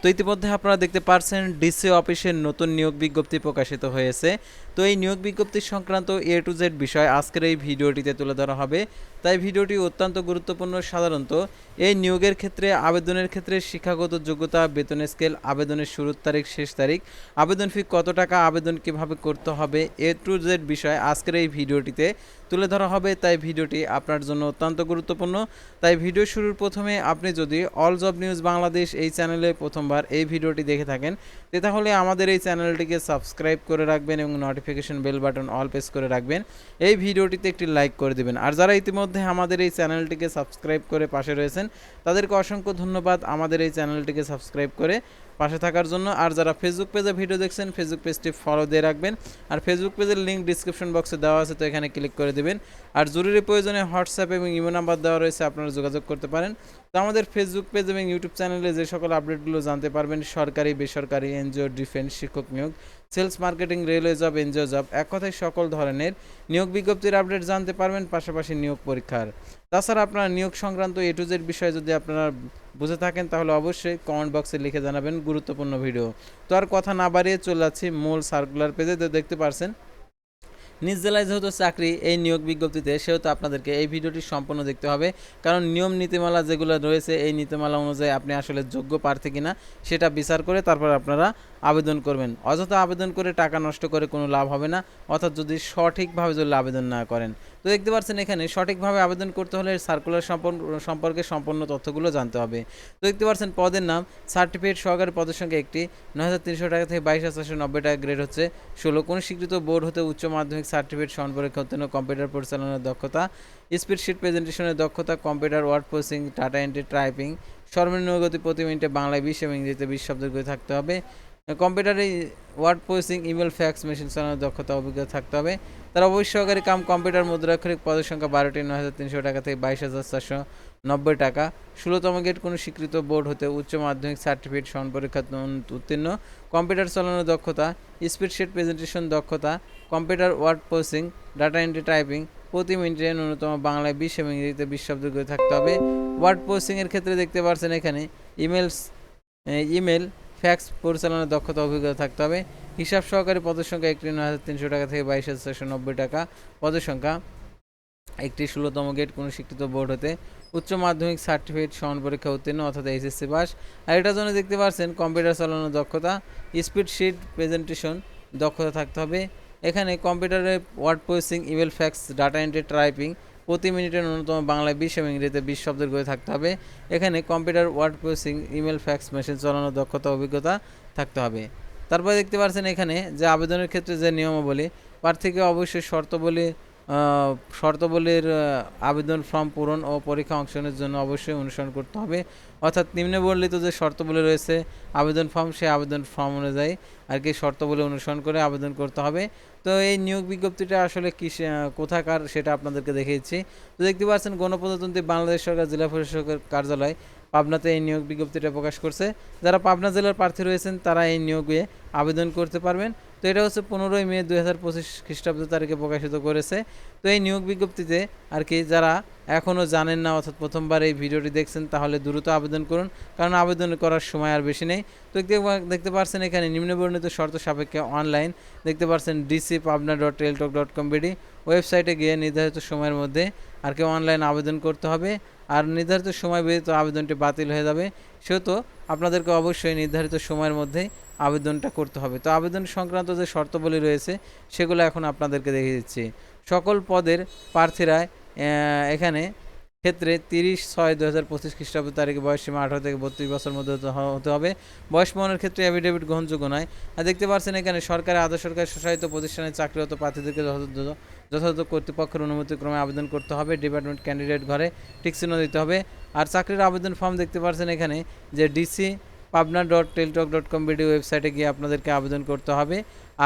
তো ইতিমধ্যে আপনারা দেখতে পারছেন, ডিসি অফিসের নতুন নিয়োগ বিজ্ঞপ্তি প্রকাশিত হয়েছে। তো এই নিয়োগ বিজ্ঞপ্তি সংক্রান্ত এ টু জেড বিষয় আজকের এই ভিডিওটিতে তুলে ধরা হবে। তাই ভিডিওটি অত্যন্ত গুরুত্বপূর্ণ। সাধারণত, এই নিয়োগের ক্ষেত্রে, আবেদনের ক্ষেত্রে শিক্ষাগত যোগ্যতা, বেতন স্কেল, আবেদনের শুরুর তারিখ, শেষ তারিখ, আবেদন ফি কত টাকা, আবেদন কীভাবে করতে হবে, এ টু জেড বিষয় আজকের এই ভিডিওটিতে তুলে ধরা হবে। তাই ভিডিওটি আপনার জন্য অত্যন্ত গুরুত্বপূর্ণ। তাই ভিডিও শুরুর প্রথমে আপনি যদি অল জব নিউজ বাংলাদেশ এই চ্যানেলে প্রথমবার এই ভিডিওটি দেখে থাকেন তাহলে আমাদের এই চ্যানেলটিকে সাবস্ক্রাইব করে রাখবেন এবং notification bell button all press করে রাখবেন। এই ভিডিওটিতে একটি লাইক করে দেবেন। আর যারা ইতিমধ্যে আমাদের এই চ্যানেলটিকে সাবস্ক্রাইব করে পাশে রয়েছেন, তাদেরকে অসংখ্য ধন্যবাদ আমাদের এই চ্যানেলটিকে সাবস্ক্রাইব করে। পাশে থাকার জন্য। আর যারা ফেসবুক পেজে ভিডিও দেখছেন ফেসবুক পেজটি ফলো দিয়ে রাখবেন। আর ফেসবুক পেজের লিঙ্ক ডিসক্রিপশন বক্সে দেওয়া আছে, তো এখানে ক্লিক করে দেবেন। আর জরুরি প্রয়োজনে হোয়াটসঅ্যাপ এবং ইমো নাম্বার দেওয়া রয়েছে, আপনারা যোগাযোগ করতে পারেন। তো আমাদের ফেসবুক পেজ এবং ইউটিউব চ্যানেলে যে সকল আপডেটগুলো জানতে পারবেন, সরকারি, বেসরকারি এনজিও ডিফেন্স শিক্ষক নিয়োগ। Sales marketing, railway job, NGO job, এক কথায় সকল ধরনের নিয়োগ বিজ্ঞপ্তির আপডেট জানতে পারবেন, পাশাপাশি নিয়োগ পরীক্ষার। তাছাড়া আপনার নিয়োগ সংক্রান্ত এ টু জেড বিষয়ে যদি আপনারা বুঝে থাকেন, তাহলে অবশ্যই কমেন্ট বক্সে লিখে জানাবেন গুরুত্বপূর্ণ ভিডিও। তো আর কথা না বাড়িয়ে চলে যাচ্ছি মূল সার্কুলার পেজে দেখতে পারছেন নিজ জেলায় যেহেতু চাকরি, এই নিয়োগ বিজ্ঞপ্তিতে সেহেতু আপনাদেরকে এই ভিডিওটি সম্পূর্ণ দেখতে হবে। কারণ নিয়ম নীতিমালা যেগুলো রয়েছে, এই নীতিমালা অনুযায়ী আপনি আসলে যোগ্য প্রার্থী কিনা, সেটা বিচার করে তারপর আপনারা আবেদন করবেন। অযথা আবেদন করে টাকা নষ্ট করে কোনো লাভ হবে না, অর্থাৎ যদি সঠিকভাবে যদি আবেদন না করেন। তো দেখতে পাচ্ছেন এখানে, সঠিকভাবে আবেদন করতে হলে সার্কুলার সম্পর্কে সম্পূর্ণ তথ্যগুলো জানতে হবে। তো দেখতে পাচ্ছেন পদের নাম, সার্টিফিকেট সহকারী পদের সঙ্গে একটি, নয় হাজার তিনশো টাকা থেকে বাইশ হাজার নব্বই টাকা গ্রেড হচ্ছে। ষোলো, কোনো স্বীকৃত বোর্ড হতে উচ্চ মাধ্যমিক সার্টিফিকেট সমান পরীক্ষা কম্পিউটার পরিচালনার দক্ষতা স্পিডশিট প্রেজেন্টেশনের দক্ষতা, computer word processing data entry, typing, সর্বনিম্ন গতি প্রতি মিনিটে বাংলায় বিশ এবং ইংরেজিতে বিশ শব্দ থাকতে হবে। কম্পিউটারে word processing, email, fax, machine চালানোর দক্ষতা, অভিজ্ঞতা থাকতে হবে। তার অবশ্যই সহকারী কাম কম্পিউটার মুদ্রাক্ষরিক পদের সংখ্যা বারোটি নয় হাজার তিনশো টাকা থেকে বাইশ হাজার চারশো নব্বই টাকা। ষোলোতম গেট কোনো স্বীকৃত বোর্ড হতে উচ্চ মাধ্যমিক সার্টিফিকেট সমান পরীক্ষা উত্তীর্ণ। কম্পিউটার চালানোর দক্ষতা স্পিডশিট প্রেজেন্টেশন দক্ষতা, computer word processing, data entry typing. প্রতি মিনিটে ন্যূনতম বাংলায় বিশ এবং ইংরেজিতে বিশ শব্দ থাকতে হবে। ওয়ার্ড প্রসেসিংয়ের ক্ষেত্রে দেখতে পাচ্ছেন এখানে ইমেলস ইমেল ফ্যাক্স পরিচালনার দক্ষতা অভিজ্ঞতা থাকতে হবে। হিসাব সহকারী পদের সংখ্যা একটি নয় হাজার তিনশো টাকা থেকে বাইশ হাজার চারশো নব্বই টাকা। পদের সংখ্যা একটি ষোলোতম গেট কোনো স্বীকৃত বোর্ড হতে। উচ্চ মাধ্যমিক সার্টিফিকেট সমান পরীক্ষা উত্তীর্ণ অর্থাৎ এইচএসসি পাস। আর এটার জন্য দেখতে পাচ্ছেন, কম্পিউটার চালানোর দক্ষতা স্পিড শিট প্রেজেন্টেশন দক্ষতা থাকতে হবে। এখানে কম্পিউটারে word processing, email fax, data entry, typing প্রতি মিনিটে ন্যূনতম বাংলায় বিশ এবং ইংরেজিতে বিশ শব্দের গড়ে থাকতে হবে। এখানে computer, word processing, email, fax machine চালানোর দক্ষতা, অভিজ্ঞতা থাকতে হবে। তারপরে দেখতে পাচ্ছেন এখানে যে আবেদনের ক্ষেত্রে যে নিয়মাবলী প্রার্থীকে অবশ্যই শর্তাবলী শর্তাবলীর আবেদন ফর্ম পূরণ ও পরীক্ষা অংশগ্রহণের জন্য অবশ্যই অনুসরণ করতে হবে। অর্থাৎ নিম্নবর্ণিত যে শর্তাবলী রয়েছে, আবেদন ফর্ম সেই আবেদন ফর্ম অনুযায়ী আর কি শর্তাবলী অনুসরণ করে আবেদন করতে হবে। তো এই নিয়োগ বিজ্ঞপ্তিটা আসলে কি কোথাকার সেটা আপনাদেরকে দেখিয়েছি। তো দেখতে পাচ্ছেন, গণপ্রজাতন্ত্রী বাংলাদেশ সরকার জেলা পরিষদের কার্যালয় পাবনাতে এই নিয়োগ বিজ্ঞপ্তিটা প্রকাশ করছে। যারা পাবনা জেলার প্রার্থী রয়েছেন, তারা এই নিয়োগে আবেদন করতে পারবেন। তো এটা হচ্ছে পনেরোই মে দুই হাজার পঁচিশ খ্রিস্টাব্দ তারিখে প্রকাশিত করেছে। তো এই নিয়োগ বিজ্ঞপ্তিতে আর কি যারা এখনও জানেন না অর্থাৎ প্রথমবার এই ভিডিওটি দেখছেন, তাহলে দ্রুত আবেদন করুন, কারণ আবেদন করার সময় আর বেশি নেই। তো দেখতে পারছেন এখানে নিম্নবর্ণিত শর্ত সাপেক্ষে অনলাইন দেখতে পারছেন DC Pabna dot Teletalk dot com BD ওয়েবসাইটে গিয়ে নির্ধারিত সময়ের মধ্যে আর কেউ অনলাইন আবেদন করতে হবে। আর নির্ধারিত সময় ব্যতীত আবেদনটি বাতিল হয়ে যাবে। সেহেতু আপনাদেরকে অবশ্যই নির্ধারিত সময়ের মধ্যে আবেদনটা করতে হবে। তো আবেদন সংক্রান্ত যে শর্তাবলী রয়েছে, সেগুলো এখন আপনাদেরকে দেখিয়ে দিচ্ছি। সকল পদের প্রার্থীরা এখানে ক্ষেত্রে তিরিশ ছয় দু হাজার পঁচিশ খ্রিস্টাব্দ তারিখে বয়স সীমা আঠারো থেকে বত্রিশ বছর মধ্যে হতে হবে। বয়স মনের ক্ষেত্রে অ্যাফিডেভিট গ্রহণযোগ্য নয়। আর দেখতে পাচ্ছেন এখানে সরকারি আধা সরকারি স্বশাসিত প্রতিষ্ঠানে চাকরিরত প্রার্থীদেরকে যথাযথ যথাযথ কর্তৃপক্ষের অনুমতিক্রমে আবেদন করতে হবে। ডিপার্টমেন্ট ক্যান্ডিডেট ঘরে টিক চিহ্ন দিতে হবে। আর চাকরির আবেদন ফর্ম দেখতে পাচ্ছেন এখানে যে DC Pabna dot Teletalk dot com BD ওয়েবসাইটে গিয়ে আপনাদেরকে আবেদন করতে হবে।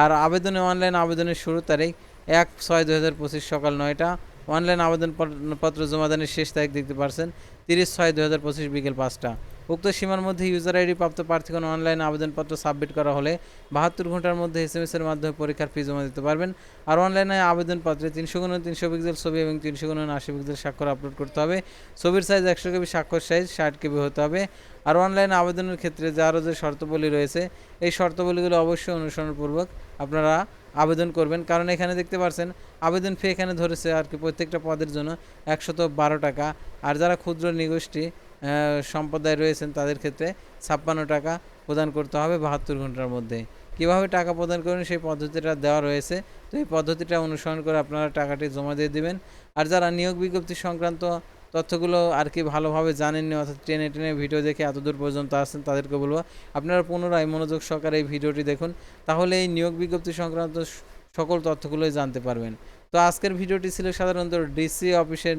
আর আবেদনে অনলাইন আবেদনের শুরু তারিখ এক ছয় দু হাজার পঁচিশ সকাল নয়টা। অনলাইন আবেদনপত্র জমাদানের শেষ তারিখ দেখতে পারছেন তিরিশ ছয় দু হাজার পঁচিশ বিকেল পাঁচটা। উক্ত সীমার মধ্যে ইউজার আইডি প্রাপ্ত প্রার্থীগণ অনলাইন আবেদনপত্র সাবমিট করা হলে বাহাত্তর ঘণ্টার মধ্যে এস এম এস এর মাধ্যমে পরীক্ষার ফি জমা দিতে পারবেন। আর অনলাইনে আবেদনপত্রে তিনশো গুণ তিনশো পিক্সেল ছবি এবং তিনশো গুণ আশি পিক্সেল স্বাক্ষর আপলোড করতে হবে। ছবির সাইজ একশো কেবি স্বাক্ষর সাইজ ষাট কেবি হতে হবে। আর অনলাইন আবেদনের ক্ষেত্রে যে আরও যে শর্তাবলী রয়েছে, এই শর্তাবলীগুলো অবশ্যই অনুসরণপূর্বক আপনারা আবেদন করবেন। কারণ এখানে দেখতে পাচ্ছেন আবেদন ফি এখানে ধরেছে আর কি প্রত্যেকটা পদের জন্য একশত বারো টাকা। আর যারা ক্ষুদ্র নিগোষ্ঠী সম্প্রদায় রয়েছেন তাদের ক্ষেত্রে ছাপ্পান্ন টাকা প্রদান করতে হবে বাহাত্তর ঘণ্টার মধ্যে। কীভাবে টাকা প্রদান করবেন সেই পদ্ধতিটা দেওয়া রয়েছে। তো এই পদ্ধতিটা অনুসরণ করে আপনারা টাকাটি জমা দিয়ে দেবেন। আর যারা নিয়োগ বিজ্ঞপ্তি সংক্রান্ত তথ্যগুলো আর কি ভালোভাবে জানেননি, অর্থাৎ ট্রেনে টেনে ভিডিও দেখে এত দূর পর্যন্ত আসছেন, তাদেরকে বলব, আপনারা পুনরায় মনোযোগ সহকারে এই ভিডিওটি দেখুন। তাহলে এই নিয়োগ বিজ্ঞপ্তি সংক্রান্ত সকল তথ্যগুলোই জানতে পারবেন। তো আজকের ভিডিওটি ছিল সাধারণত ডিসি অফিসের